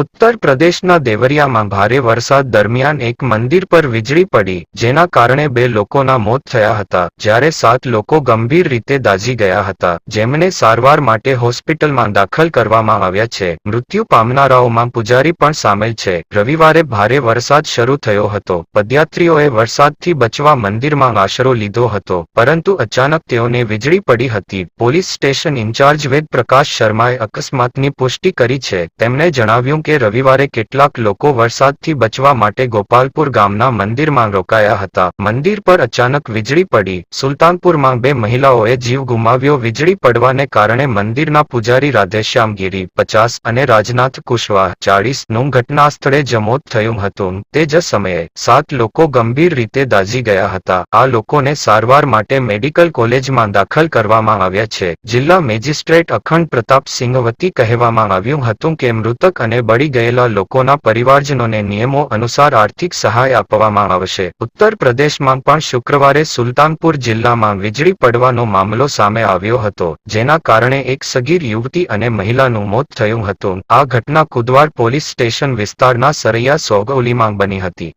ઉત્તર પ્રદેશના દેવરિયામાં ભારે વરસાદ દરમિયાન એક મંદિર પર વીજળી પડી, જેના કારણે બે લોકોના મોત થયા હતા, જ્યારે સાત લોકો ગંભીર રીતે દાઝી ગયા હતા, જેમને સારવાર માટે હોસ્પિટલમાં દાખલ કરવામાં આવ્યા છે. મૃત્યુ પામનારાઓમાં પૂજારી પણ સામેલ છે. રવિવારે ભારે વરસાદ શરૂ થયો હતો. પદયાત્રીઓએ વરસાદથી બચવા મંદિરમાં આશરો લીધો હતો, પરંતુ અચાનક તેઓને વીજળી પડી હતી. Police station in-charge Ved Prakash શર્માએ અકસ્માતની પુષ્ટિ કરી છે. તેમણે જણાવ્યું કે રવિવારે કેટલાક લોકો વરસાદથી બચવા માટે ગોપાલપુર ગામના મંદિરમાં રોકાયા હતા. મંદિર પર અચાનક વીજળી પડી. સુલતાનપુરમાં બે મહિલાઓએ જીવ ગુમાવ્યો. વીજળી પડવાને કારણે મંદિરના પૂજારી રાધેશ્યામ ગીરી પચાસ અને રાજનાથ કુશવાહ ચાળીસનું ઘટના સ્થળે જમોત થયું હતું. તે જ સમયે સાત લોકો ગંભીર રીતે દાઝી ગયા હતા. આ લોકોને સારવાર માટે મેડિકલ કોલેજમાં દાખલ કરવામાં આવ્યા છે. જિલ્લા મેજિસ્ટ્રેટ અખંડ પ્રતાપ સિંહ વતી કહેવામાં આવ્યું હતું કે મૃતક અને બળી ગયેલા લોકોના પરિવારજનોને નિયમો અનુસાર આર્થિક સહાય આપવામાં આવશે. ઉત્તર પ્રદેશમાં પણ શુક્રવારે સુલતાનપુર જિલ્લામાં વીજળી પડવાનો મામલો સામે આવ્યો હતો, જેના કારણે એક સગીર યુવતી અને મહિલાનું મોત થયું હતું. આ ઘટના કુદવાર પોલીસ સ્ટેશન વિસ્તારના સરૈયા સોગૌલીમાં બની હતી.